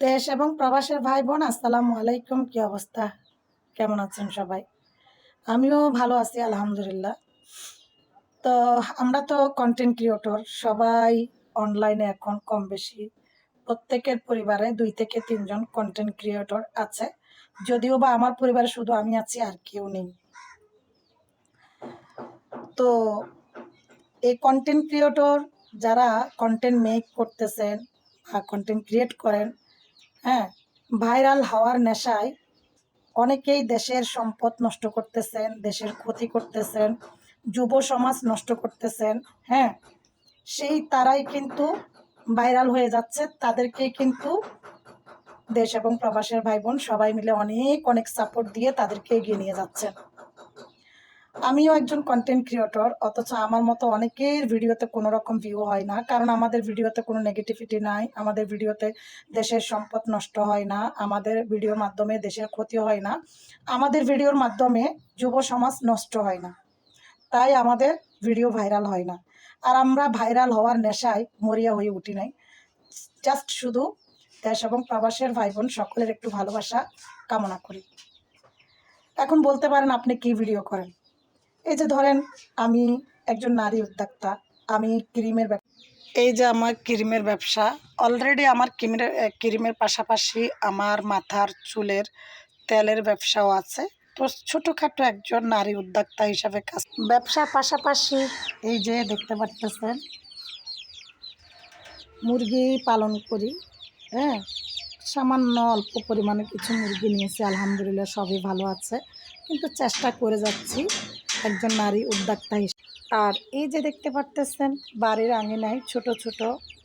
দেশ এবং প্রবাসের ভাই বোন আসসালামু আলাইকুম, কি অবস্থা? কেমন আছেন সবাই? আমিও ভালো আছি, আলহামদুলিল্লাহ। তো আমরা তো কন্টেন্ট ক্রিয়েটর সবাই অনলাইনে এখন কম বেশি প্রত্যেকের পরিবারে দুই থেকে তিনজন কন্টেন্ট ক্রিয়েটর আছে। যদিও বা আমার পরিবারে শুধু আমি আছি, আর কেউ নেই। তো এই কন্টেন্ট ক্রিয়েটর যারা কন্টেন্ট মেক করতেছেন কন্টেন্ট ক্রিয়েট করেন হ্যাঁ ভাইরাল হওয়ার নেশায় অনেকেই দেশের সম্পদ নষ্ট করতেছেন, দেশের ক্ষতি করতেছেন, যুব সমাজ নষ্ট করতেছেন হ্যাঁ। সেই তারাই কিন্তু ভাইরাল হয়ে যাচ্ছে। তাদেরকে কিন্তু দেশ এবং প্রবাসের ভাই বোন সবাই মিলে অনেক অনেক সাপোর্ট দিয়ে তাদেরকে এগিয়ে নিয়ে যাচ্ছেন। আমিও একজন কন্টেন্ট ক্রিয়েটর অথচ আমার মতো অনেকের ভিডিওতে কোনো রকম ভিউ হয় না। কারণ আমাদের ভিডিওতে কোনো নেগেটিভিটি নাই, আমাদের ভিডিওতে দেশের সম্পদ নষ্ট হয় না, আমাদের ভিডিওর মাধ্যমে দেশের ক্ষতি হয় না। আমাদের ভিডিওর মাধ্যমে যুব সমাজ নষ্ট হয় না। তাই আমাদের ভিডিও ভাইরাল হয় না। আর আমরা ভাইরাল হওয়ার নেশায় মরিয়া হয়ে উঠি নাই। জাস্ট শুধু দেশ এবং প্রবাসের ভাই বোন সকলের একটু ভালোবাসা কামনা করি। এখন বলতে পারেন আপনি কি ভিডিও করেন? এই যে ধরেন আমি একজন নারী উদ্যোক্তা, আমি ক্রিমের এই যে আমার ক্রিমের ব্যবসা অলরেডি আমার ক্রিমের ক্রিমের পাশাপাশি আমার মাথার চুলের তেলের ব্যবসাও আছে। তো ছোটোখাটো একজন নারী উদ্যোক্তা হিসাবে কাজ ব্যবসার পাশাপাশি এই যে দেখতে পারতেছেন, মুরগি পালন করি হ্যাঁ? সামান্য অল্প পরিমাণে কিছু মুরগি নিয়েছি, আলহামদুলিল্লাহ সবই ভালো আছে। কিন্তু চেষ্টা করে যাচ্ছি একজন নারী উদ্যোক্তা হিসেবে। আর এই যে দেখতে পারতেছেন, বাড়ির আঙিনায় ছোট ছোট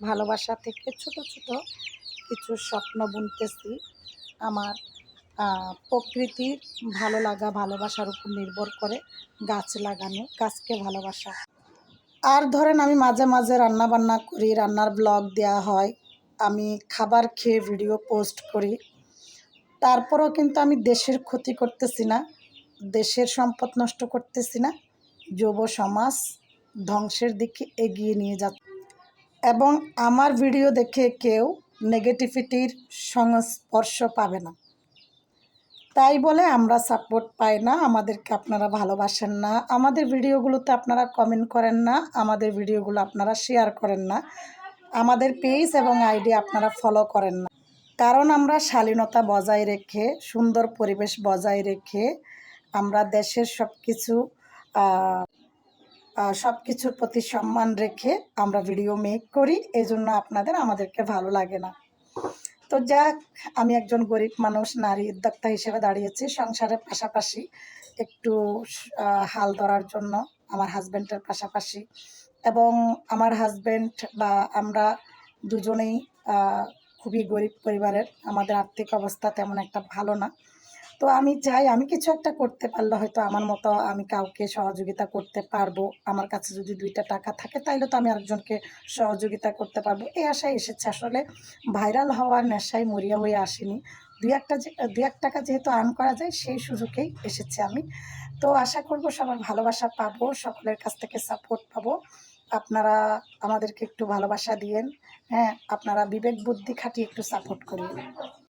ভালোবাসা থেকে ছোট ছোট কিছু স্বপ্ন বুনতেছি। আমার প্রকৃতির ভালো লাগা, ভালোবাসার উপর নির্ভর করে গাছ লাগানো, গাছকে ভালোবাসা। আর ধরেন আমি মাঝে মাঝে রান্না বান্না করি, রান্নার ব্লগ দেওয়া হয়, আমি খাবার খেয়ে ভিডিও পোস্ট করি। তারপরেও কিন্তু আমি দেশের ক্ষতি করতেছি না। দেশের সম্পদ নষ্ট করতেছি না, যুব সমাজ ধ্বংসের দিকে এগিয়ে নিয়ে যাচ্ছে। এবং আমার ভিডিও দেখে কেউ নেগেটিভিটির সংস্পর্শ পাবে না। তাই বলে আমরা সাপোর্ট পাই না, আমাদেরকে আপনারা ভালোবাসেন না, আমাদের ভিডিওগুলোতে আপনারা কমেন্ট করেন না, আমাদের ভিডিওগুলো আপনারা শেয়ার করেন না, আমাদের পেজ এবং আইডি আপনারা ফলো করেন না। কারণ আমরা শালীনতা বজায় রেখে, সুন্দর পরিবেশ বজায় রেখে আমরা দেশের সব কিছু সব কিছুর প্রতি সম্মান রেখে আমরা ভিডিও মেক করি এই জন্য আপনাদের আমাদেরকে ভালো লাগে না। তো যাক, আমি একজন গরিব মানুষ, নারী উদ্যোক্তা হিসেবে দাঁড়িয়েছি। সংসারের পাশাপাশি একটু হাল ধরার জন্য আমার হাজব্যান্ডের পাশাপাশি। এবং আমার হাজব্যান্ড বা আমরা দুজনেই খুবই গরিব পরিবারের। আমাদের আর্থিক অবস্থা তেমন একটা ভালো না। তো আমি চাই আমি কিছু একটা করতে পারলে হয়তো আমার মতো আমি কাউকে সহযোগিতা করতে পারব। আমার কাছে যদি দুইটা টাকা থাকে তাইলে তো আমি আরেকজনকে সহযোগিতা করতে পারব। এই আশায় এসেছে। আসলে ভাইরাল হওয়ার নেশায় মরিয়া হয়ে আসিনি। দুই একটা যে, দুই এক টাকা যেহেতু আর্ন করা যায় সেই সুযোগেই এসেছে আমি। তো আশা করব সবার ভালোবাসা পাবো, সকলের কাছ থেকে সাপোর্ট পাবো। আপনারা আমাদেরকে একটু ভালোবাসা দিয়েন। হ্যাঁ আপনারা বিবেক বুদ্ধি খাটিয়ে একটু সাপোর্ট করিয়ে